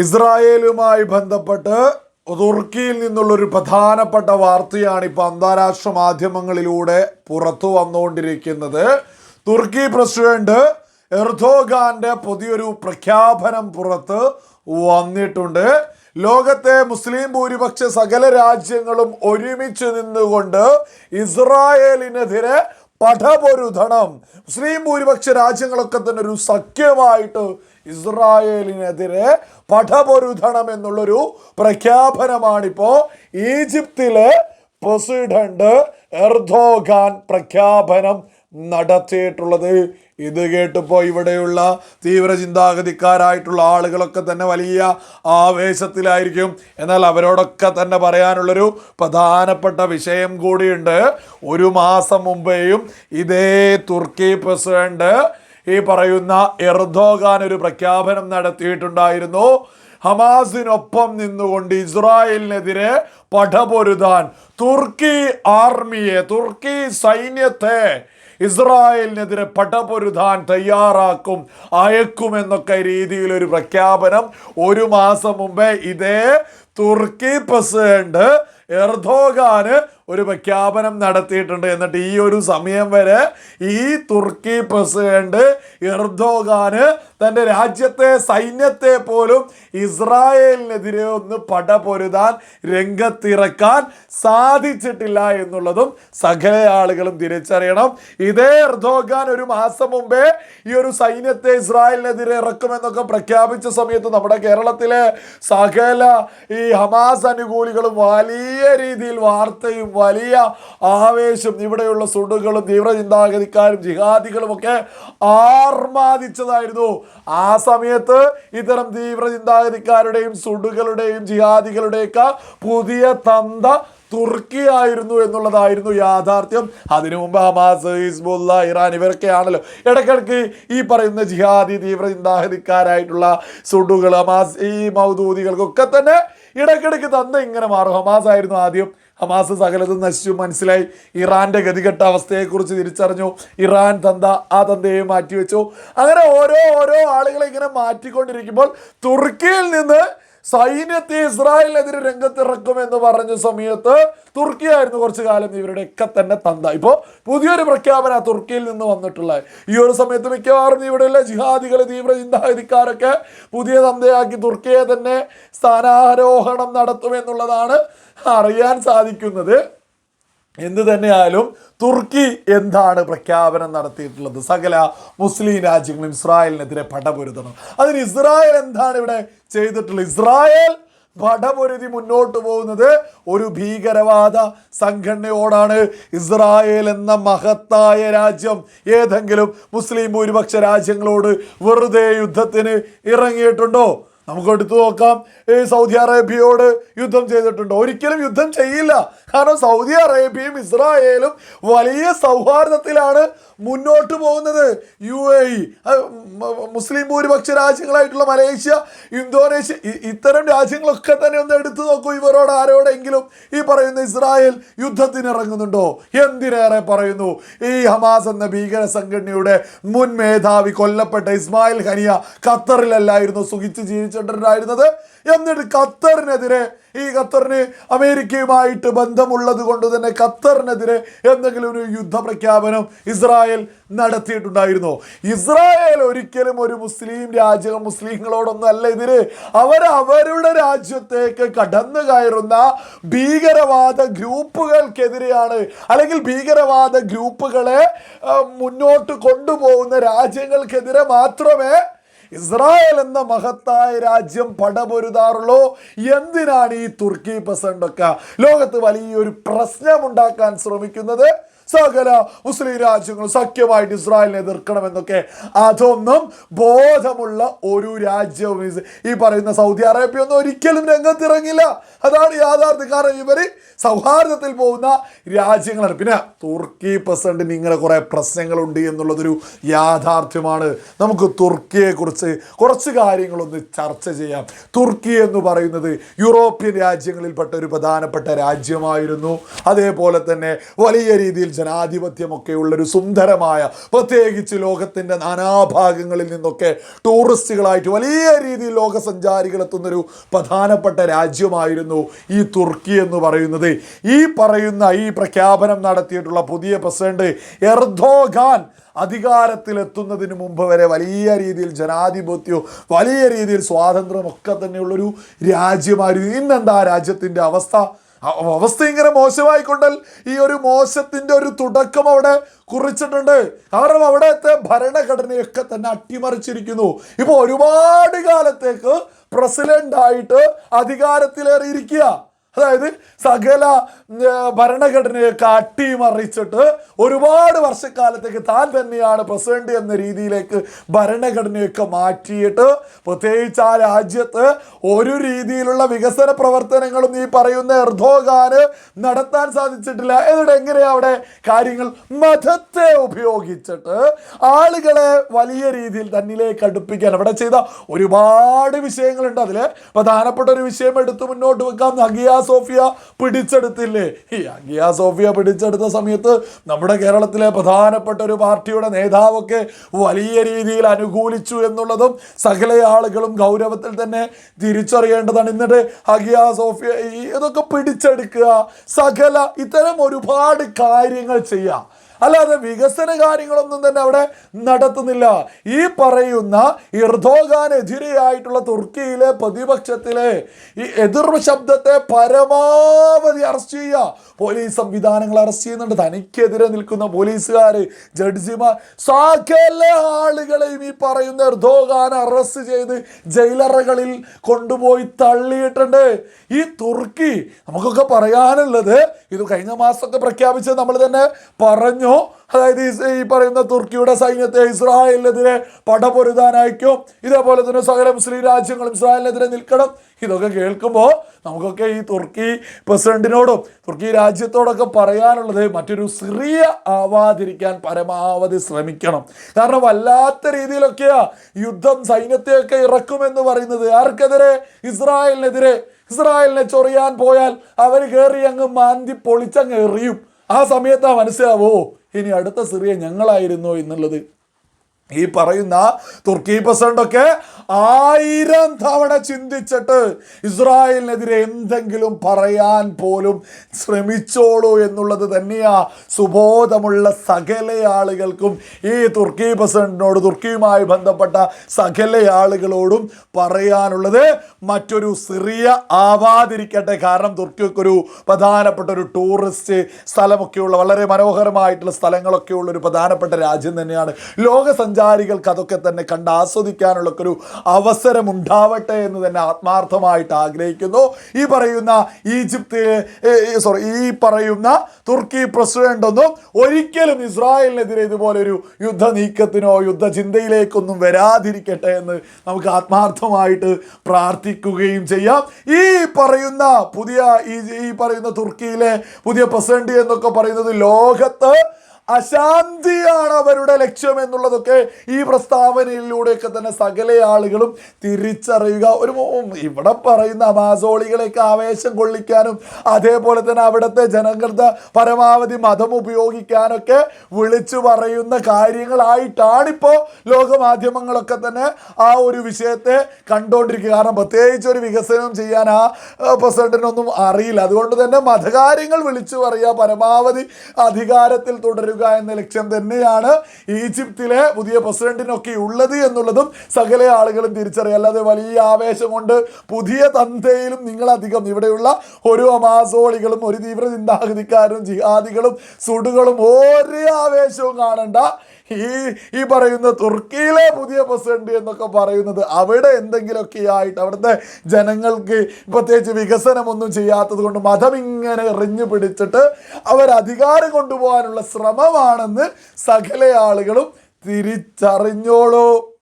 ഇസ്രായേലുമായി ബന്ധപ്പെട്ട് തുർക്കിയിൽ നിന്നുള്ളൊരു പ്രധാനപ്പെട്ട വാർത്തയാണ് ഇപ്പോൾ അന്താരാഷ്ട്ര മാധ്യമങ്ങളിലൂടെ പുറത്തു വന്നുകൊണ്ടിരിക്കുന്നത്. തുർക്കി പ്രസിഡന്റ് എർദോഗാന്റെ പുതിയൊരു പ്രഖ്യാപനം പുറത്ത് വന്നിട്ടുണ്ട്. ലോകത്തെ മുസ്ലിം ഭൂരിപക്ഷ സകല രാജ്യങ്ങളും ഒരുമിച്ച് നിന്നുകൊണ്ട് ഇസ്രായേലിനെതിരെ പടപൊരുതണം മുസ്ലിം ഭൂരിപക്ഷ രാജ്യങ്ങളൊക്കെ തന്നെ ഒരു സഖ്യമായിട്ട് ഇസ്രായേലിനെതിരെ പടപൊരുതണം എന്നുള്ളൊരു പ്രഖ്യാപനമാണിപ്പോ ഈജിപ്തിലെ പ്രസിഡന്റ് എർദോഗാൻ പ്രഖ്യാപനം നടത്തിയിട്ടുള്ളത്. ഇത് കേട്ടപ്പോൾ ഇവിടെയുള്ള തീവ്ര ചിന്താഗതിക്കാരായിട്ടുള്ള ആളുകളൊക്കെ തന്നെ വലിയ ആവേശത്തിലായിരിക്കും. എന്നാൽ അവരോടൊക്കെ തന്നെ പറയാനുള്ളൊരു പ്രധാനപ്പെട്ട വിഷയം കൂടിയുണ്ട്. ഒരു മാസം മുമ്പേയും ഇതേ തുർക്കി പ്രസിഡന്റ് ഈ പറയുന്ന എർദോഗാൻ ഒരു പ്രഖ്യാപനം നടത്തിയിട്ടുണ്ടായിരുന്നു. ഹമാസിനൊപ്പം നിന്നുകൊണ്ട് ഇസ്രായേലിനെതിരെ പടപൊരുതാൻ തുർക്കി ആർമിയെ തുർക്കി സൈന്യത്തെ ഇസ്രായേലിനെതിരെ പടപൊരുതാൻ തയ്യാറാക്കും അയക്കുമെന്നൊക്കെ രീതിയിലൊരു പ്രഖ്യാപനം ഒരു മാസം മുമ്പേ ഇതേ തുർക്കി പ്രസിഡന്റ് എർദോഗാന് ഒരു പ്രഖ്യാപനം നടത്തിയിട്ടുണ്ട്. എന്നിട്ട് ഈ ഒരു സമയം വരെ ഈ തുർക്കി പ്രസിഡന്റ് എർദോഗാന് തന്റെ രാജ്യത്തെ സൈന്യത്തെ പോലും ഇസ്രായേലിനെതിരെ ഒന്ന് പടപൊരുതാൻ രംഗത്തിറക്കാൻ സാധിച്ചിട്ടില്ല എന്നുള്ളതും സകല ആളുകളും തിരിച്ചറിയണം. ഇതേ എർദോഗാൻ ഒരു മാസം മുമ്പേ ഈ ഒരു സൈന്യത്തെ ഇസ്രായേലിനെതിരെ ഇറക്കുമെന്നൊക്കെ പ്രഖ്യാപിച്ച സമയത്ത് നമ്മുടെ കേരളത്തിലെ സകല ഈ ഹമാസ് അനുകൂലികളും വലിയ രീതിയിൽ വാർത്തയും വലിയ ആവേശം ഇവിടെയുള്ള സുടുകളും തീവ്ര ചിന്താഗതിക്കാരും ജിഹാദികളും ഒക്കെ ആർമാദിച്ചതായിരുന്നു. ആ സമയത്ത് ഇത്തരം തീവ്ര ചിന്താഗതിക്കാരുടെയും സുഡുകളുടെയും ജിഹാദികളുടെയൊക്കെ പുതിയ തന്ത തുർക്കിയായിരുന്നു എന്നുള്ളതായിരുന്നു യാഥാർത്ഥ്യം. അതിനു മുമ്പ് ഹമാസ് ഹിസ്ബുല്ല ഇറാൻ ഇവരൊക്കെയാണല്ലോ ഇടയ്ക്കിടയ്ക്ക് ഈ പറയുന്ന ജിഹാദി തീവ്ര ചിന്താഗതിക്കാരായിട്ടുള്ള സുഡുകൾ ഹമാസ് ഈ മൗദൂദികൾക്കൊക്കെ തന്നെ ഇടയ്ക്കിടയ്ക്ക് തന്ത ഇങ്ങനെ മാറും. ഹമാസ് ആയിരുന്നു ആദ്യം. ഹമാസ് സകലതും നശിച്ചു. മനസ്സിലായി? ഇറാന്റെ ഗതികെട്ട അവസ്ഥയെക്കുറിച്ച് തിരിച്ചറിഞ്ഞു. ഇറാൻ തന്ത ആ തന്തയെ മാറ്റിവെച്ചു. അങ്ങനെ ഓരോ ഓരോ ആളുകളെ ഇങ്ങനെ മാറ്റിക്കൊണ്ടിരിക്കുമ്പോൾ തുർക്കിയിൽ നിന്ന് സൈന്യത്തെ ഇസ്രായേലിനെതിരെ രംഗത്തിറക്കുമെന്ന് പറഞ്ഞ സമയത്ത് തുർക്കി ആയിരുന്നു കുറച്ചു കാലം ഇവരുടെയൊക്കെ തന്നെ തന്ത. ഇപ്പോൾ പുതിയൊരു പ്രഖ്യാപന തുർക്കിയിൽ നിന്ന് വന്നിട്ടുള്ളത്. ഈ ഒരു സമയത്ത് മിക്കവാറും ഇവിടെയുള്ള ജിഹാദികൾ തീവ്ര ചിന്താഗതിക്കാരൊക്കെ പുതിയ തന്തയാക്കി തുർക്കിയെ തന്നെ സ്ഥാനാരോഹണം നടത്തുമെന്നുള്ളതാണ് അറിയാൻ സാധിക്കുന്നത്. എന്ത് തന്നെയായാലും തുർക്കി എന്താണ് പ്രഖ്യാപനം നടത്തിയിട്ടുള്ളത്? സകല മുസ്ലിം രാജ്യങ്ങളും ഇസ്രായേലിനെതിരെ പടപൊരുതണം. അതിന് ഇസ്രായേൽ എന്താണ് ഇവിടെ ചെയ്തിട്ടുള്ളത്? ഇസ്രായേൽ പടപൊരുതി മുന്നോട്ട് പോകുന്നത് ഒരു ഭീകരവാദ സംഘടനയോടാണ്. ഇസ്രായേൽ എന്ന മഹത്തായ രാജ്യം ഏതെങ്കിലും മുസ്ലിം ഭൂരിപക്ഷ രാജ്യങ്ങളോട് വെറുതെ യുദ്ധത്തിന് ഇറങ്ങിയിട്ടുണ്ടോ? നമുക്ക് എടുത്തു നോക്കാം. സൗദി അറേബ്യയോട് യുദ്ധം ചെയ്തിട്ടുണ്ട്. ഒരിക്കലും യുദ്ധം ചെയ്യില്ല. കാരണം സൗദി അറേബ്യയും ഇസ്രായേലും വലിയ സൗഹാർദ്ദത്തിലാണ് മുന്നോട്ട് പോകുന്നത്. യു എ ഇ മുസ്ലിം ഭൂരിപക്ഷ രാജ്യങ്ങളായിട്ടുള്ള മലേഷ്യ ഇന്തോനേഷ്യ ഇത്തരം രാജ്യങ്ങളൊക്കെ തന്നെ ഒന്ന് എടുത്തു നോക്കൂ. ഇവരോട് ആരോടെങ്കിലും ഈ പറയുന്ന ഇസ്രായേൽ യുദ്ധത്തിനിറങ്ങുന്നുണ്ടോ? എന്തിനേറെ പറയുന്നു? ഈ ഹമാസ് എന്ന ഭീകര സംഘടനയുടെ മുൻ മേധാവി കൊല്ലപ്പെട്ട ഇസ്മായിൽ ഹനിയ ഖത്തറിലല്ലായിരുന്നു. സുഖിച്ച് ജീവിച്ചിട്ടുണ്ടായിരുന്നത് എന്നിട്ട് ഖത്തറിനെതിരെ ഈ ഖത്തറിന് അമേരിക്കയുമായിട്ട് ബന്ധമുള്ളത് കൊണ്ട് തന്നെ ഖത്തറിനെതിരെ എന്തെങ്കിലും ഒരു യുദ്ധ പ്രഖ്യാപനം ഇസ്രായേൽ നടത്തിയിട്ടുണ്ടായിരുന്നോ? ഇസ്രായേൽ ഒരിക്കലും ഒരു മുസ്ലിം രാജ്യം മുസ്ലിങ്ങളോടൊന്നും അല്ല എതിര് അവർ അവരുടെ രാജ്യത്തേക്ക് കടന്നു കയറുന്ന ഭീകരവാദ ഗ്രൂപ്പുകൾക്കെതിരെയാണ്. അല്ലെങ്കിൽ ഭീകരവാദ ഗ്രൂപ്പുകളെ മുന്നോട്ട് കൊണ്ടുപോകുന്ന രാജ്യങ്ങൾക്കെതിരെ മാത്രമേ ഇസ്രായേൽ എന്ന മഹത്തായ രാജ്യം പടപൊരുതാറുള്ളൂ? എന്തിനാണ് ഈ തുർക്കി പ്രസിഡന്റൊക്കെ ലോകത്ത് വലിയൊരു പ്രശ്നമുണ്ടാക്കാൻ ശ്രമിക്കുന്നത്? സകല മുസ്ലിം രാജ്യങ്ങൾ സഖ്യമായിട്ട് ഇസ്രായേലിനെ എതിർക്കണമെന്നൊക്കെ അതൊന്നും ബോധമുള്ള ഒരു രാജ്യവും ഈ പറയുന്ന സൗദി അറേബ്യ ഒന്നും ഒരിക്കലും രംഗത്തിറങ്ങില്ല. അതാണ് യാഥാർത്ഥ്യം. കാരണം ഇവർ സൗഹാർദ്ദത്തിൽ പോകുന്ന രാജ്യങ്ങളാണ്. പിന്നെ തുർക്കി പ്രസിഡന്റിന് ഇങ്ങനെ കുറേ പ്രശ്നങ്ങളുണ്ട് എന്നുള്ളതൊരു യാഥാർത്ഥ്യമാണ്. നമുക്ക് തുർക്കിയെക്കുറിച്ച് കുറച്ച് കാര്യങ്ങളൊന്ന് ചർച്ച ചെയ്യാം. തുർക്കി എന്ന് പറയുന്നത് യൂറോപ്യൻ രാജ്യങ്ങളിൽപ്പെട്ട ഒരു പ്രധാനപ്പെട്ട രാജ്യമായിരുന്നു. അതേപോലെ തന്നെ വലിയ രീതിയിൽ ജനാധിപത്യമൊക്കെ ഉള്ളൊരു സുന്ദരമായ പ്രത്യേകിച്ച് ലോകത്തിന്റെ നാനാഭാഗങ്ങളിൽ നിന്നൊക്കെ ടൂറിസ്റ്റുകളായിട്ട് വലിയ രീതിയിൽ ലോകസഞ്ചാരികൾ എത്തുന്നൊരു പ്രധാനപ്പെട്ട രാജ്യമായിരുന്നു ഈ തുർക്കി എന്ന് പറയുന്നത്. ഈ പറയുന്ന ഈ പ്രഖ്യാപനം നടത്തിയിട്ടുള്ള പുതിയ പ്രസിഡന്റ് എർദോഗാൻ അധികാരത്തിലെത്തുന്നതിന് മുമ്പ് വരെ വലിയ രീതിയിൽ ജനാധിപത്യവും വലിയ രീതിയിൽ സ്വാതന്ത്ര്യമൊക്കെ തന്നെയുള്ളൊരു രാജ്യമായിരുന്നു. ഇന്നെന്താ രാജ്യത്തിന്റെ അവസ്ഥ? അവസ്ഥ ഇങ്ങനെ മോശമായിക്കൊണ്ടൽ ഈ ഒരു മോശത്തിന്റെ ഒരു തുടക്കം അവിടെ കുറിച്ചിട്ടുണ്ട്. കാരണം അവിടെത്തെ ഭരണഘടനയൊക്കെ തന്നെ അട്ടിമറിച്ചിരിക്കുന്നു. ഇപ്പോൾ ഒരുപാട് കാലത്തേക്ക് പ്രസിഡന്റായിട്ട് അധികാരത്തിലേറിയിരിക്കുക. അതായത് സകല ഭരണഘടനയെ ഭരണഘടനയൊക്കെ അട്ടിമറിച്ചിട്ട് ഒരുപാട് വർഷക്കാലത്തേക്ക് താൻ തന്നെയാണ് പ്രസിഡന്റ് എന്ന രീതിയിലേക്ക് ഭരണഘടനയൊക്കെ മാറ്റിയിട്ട് പ്രത്യേകിച്ച് ആ രാജ്യത്ത് ഒരു രീതിയിലുള്ള വികസന പ്രവർത്തനങ്ങളും ഈ പറയുന്ന എർദോഗാന് നടത്താൻ സാധിച്ചിട്ടില്ല. എന്നിട്ട് എങ്ങനെയാണ് അവിടെ കാര്യങ്ങൾ? മതത്തെ ഉപയോഗിച്ചിട്ട് ആളുകളെ വലിയ രീതിയിൽ തന്നിലേക്ക് അടുപ്പിക്കാൻ അവിടെ ചെയ്ത ഒരുപാട് വിഷയങ്ങളുണ്ട്. അതിൽ പ്രധാനപ്പെട്ട ഒരു വിഷയം എടുത്തു മുന്നോട്ട് വെക്കാം. ഹഗിയ സോഫിയ പിടിച്ചെടുത്തില്ലേ? ഈ അഗിയ സോഫിയ പിടിച്ചെടുത്ത സമയത്ത് നമ്മുടെ കേരളത്തിലെ പ്രധാനപ്പെട്ട ഒരു പാർട്ടിയുടെ നേതാവൊക്കെ വലിയ രീതിയിൽ അനുകൂലിച്ചു എന്നുള്ളതും സകല ആളുകളും ഗൗരവത്തിൽ തന്നെ തിരിച്ചറിയേണ്ടതാണ്. എന്നിട്ട് അഗിയ സോഫിയ ഇതൊക്കെ പിടിച്ചെടുക്കുക സകല ഇത്തരം ഒരുപാട് കാര്യങ്ങൾ ചെയ്യാം അല്ലാതെ വികസന കാര്യങ്ങളൊന്നും തന്നെ അവിടെ നടത്തുന്നില്ല. ഈ പറയുന്ന ഇർദോഗാനെതിരെയായിട്ടുള്ള തുർക്കിയിലെ പ്രതിപക്ഷത്തിലെ ഈ എതിർ ശബ്ദത്തെ പരമാവധി അറസ്റ്റ് ചെയ്യുക. പോലീസ് സംവിധാനങ്ങൾ അറസ്റ്റ് ചെയ്യുന്നുണ്ട്. തനിക്കെതിരെ നിൽക്കുന്ന പോലീസുകാർ ജഡ്ജിമാർ സകല ആളുകളെയും ഈ പറയുന്ന എർദോഗാൻ അറസ്റ്റ് ചെയ്ത് ജയിലറകളിൽ കൊണ്ടുപോയി തള്ളിയിട്ടുണ്ട്. ഈ തുർക്കി നമുക്കൊക്കെ പറയാനുള്ളത് ഇത് കഴിഞ്ഞ മാസമൊക്കെ പ്രഖ്യാപിച്ചത് നമ്മൾ തന്നെ പറഞ്ഞു. അതായത് ഈ- ഈ പറയുന്ന തുർക്കിയുടെ സൈന്യത്തെ ഇസ്രായേലിനെതിരെ പടപൊരുതാൻ അയക്കും. ഇതേപോലെ തന്നെ സകല മുസ്ലിം രാജ്യങ്ങളും ഇസ്രായേലിനെതിരെ നിൽക്കണം. ഇതൊക്കെ കേൾക്കുമ്പോൾ നമുക്കൊക്കെ ഈ തുർക്കി പ്രസിഡന്റിനോടും തുർക്കി രാജ്യത്തോടൊക്കെ പറയാനുള്ളത് മറ്റൊരു സിറിയ ആവാതിരിക്കാൻ പരമാവധി ശ്രമിക്കണം. കാരണം വല്ലാത്ത രീതിയിലൊക്കെയാ യുദ്ധം സൈന്യത്തെയൊക്കെ ഇറക്കുമെന്ന് പറയുന്നത്. ആർക്കെതിരെ? ഇസ്രായേലിനെതിരെ. ഇസ്രായേലിനെ ചൊറിയാൻ പോയാൽ അവർ കയറി അങ്ങ് മാന്തി പൊളിച്ചങ്ങ് എറിയും. ആ സമയത്താ മനസ്സിലാവോ? ഇനി അടുത്ത സിറിയ ഞങ്ങളായിരുന്നോ എന്നുള്ളത് ഈ പറയുന്ന തുർക്കി പ്രസിഡന്റൊക്കെ ആയിരം തവണ ചിന്തിച്ചിട്ട് ഇസ്രായേലിനെതിരെ എന്തെങ്കിലും പറയാൻ പോലും ശ്രമിച്ചോളൂ എന്നുള്ളത് തന്നെയാ സുബോധമുള്ള സകല ആളുകൾക്കും ഈ തുർക്കി പ്രസിഡന്റിനോട് തുർക്കിയുമായി ബന്ധപ്പെട്ട സകല ആളുകളോടും പറയാനുള്ളത് മറ്റൊരു സിറിയ ആവാതിരിക്കട്ടെ. കാരണം തുർക്കിയൊക്കെ ഒരു പ്രധാനപ്പെട്ട ഒരു ടൂറിസ്റ്റ് സ്ഥലമൊക്കെയുള്ള വളരെ മനോഹരമായിട്ടുള്ള സ്ഥലങ്ങളൊക്കെയുള്ള ഒരു പ്രധാനപ്പെട്ട രാജ്യം തന്നെയാണ്. ലോക സഞ്ചാരികൾക്ക് അതൊക്കെ തന്നെ കണ്ട് ആസ്വദിക്കാനുള്ള ഒരു അവസരം ഉണ്ടാവട്ടെ എന്ന് തന്നെ ആത്മാർത്ഥമായിട്ട് ആഗ്രഹിക്കുന്നു. ഈ പറയുന്ന ഈജിപ്ത് സോറി ഈ പറയുന്ന തുർക്കി പ്രസിഡന്റ് ഒന്നും ഒരിക്കലും ഇസ്രായേലിനെതിരെ ഇതുപോലെ ഒരു യുദ്ധ നീക്കത്തിനോ യുദ്ധ ചിന്തയിലേക്കൊന്നും വരാതിരിക്കട്ടെ എന്ന് നമുക്ക് ആത്മാർത്ഥമായിട്ട് പ്രാർത്ഥിക്കുകയും ചെയ്യാം. ഈ പറയുന്ന പുതിയ ഈ ഈ പറയുന്ന തുർക്കിയിലെ പുതിയ പ്രസിഡന്റ് എന്നൊക്കെ പറയുന്നത് ലോകത്ത് അശാന്തിയാണ് അവരുടെ ലക്ഷ്യം എന്നുള്ളതൊക്കെ ഈ പ്രസ്താവനയിലൂടെയൊക്കെ തന്നെ സകല ആളുകളും തിരിച്ചറിയുക. ഒരു ഇവിടെ പറയുന്ന അമാസോളികളെയൊക്കെ ആവേശം കൊള്ളിക്കാനും അതേപോലെ തന്നെ അവിടുത്തെ ജനങ്ങളുടെ പരമാവധി മതം ഉപയോഗിക്കാനൊക്കെ വിളിച്ചു പറയുന്ന കാര്യങ്ങളായിട്ടാണിപ്പോൾ ലോകമാധ്യമങ്ങളൊക്കെ തന്നെ ആ ഒരു വിഷയത്തെ കണ്ടുകൊണ്ടിരിക്കുക കാരണം പ്രത്യേകിച്ച് ഒരു വികസനം ചെയ്യാൻ ആ പ്രസിഡന്റിനൊന്നും അറിയില്ല. അതുകൊണ്ട് തന്നെ മതകാര്യങ്ങൾ വിളിച്ചു പറയുക. പരമാവധി അധികാരത്തിൽ തുടരുക. എന്ന ലക്ഷ്യം തന്നെയാണ് ഈജിപ്തിലെ പുതിയ പ്രസിഡന്റിനൊക്കെ ഉള്ളത് എന്നുള്ളതും സകല ആളുകളും തിരിച്ചറിയുക അല്ലാതെ വലിയ ആവേശം കൊണ്ട് പുതിയ തന്തയിലും നിങ്ങളധികം ഇവിടെയുള്ള ഒരു അമാസോളികളും ഒരു തീവ്ര ചിന്താഗതിക്കാരും ജിഹാദികളും സുടുകളും ഒരേ ആവേശവും കാണണ്ട. ഈ ഈ പറയുന്ന തുർക്കിയിലെ പുതിയ പ്രസിഡന്റ് എന്നൊക്കെ പറയുന്നത് അവിടെ എന്തെങ്കിലുമൊക്കെ ആയിട്ട് അവിടുത്തെ ജനങ്ങൾക്ക് പ്രത്യേകിച്ച് വികസനമൊന്നും ചെയ്യാത്തത് കൊണ്ട് മതം ഇങ്ങനെ എറിഞ്ഞു പിടിച്ചിട്ട് അവർ അധികാരം കൊണ്ടുപോകാനുള്ള ശ്രമമാണെന്ന് സകല ആളുകളും തിരിച്ചറിഞ്ഞോളൂ.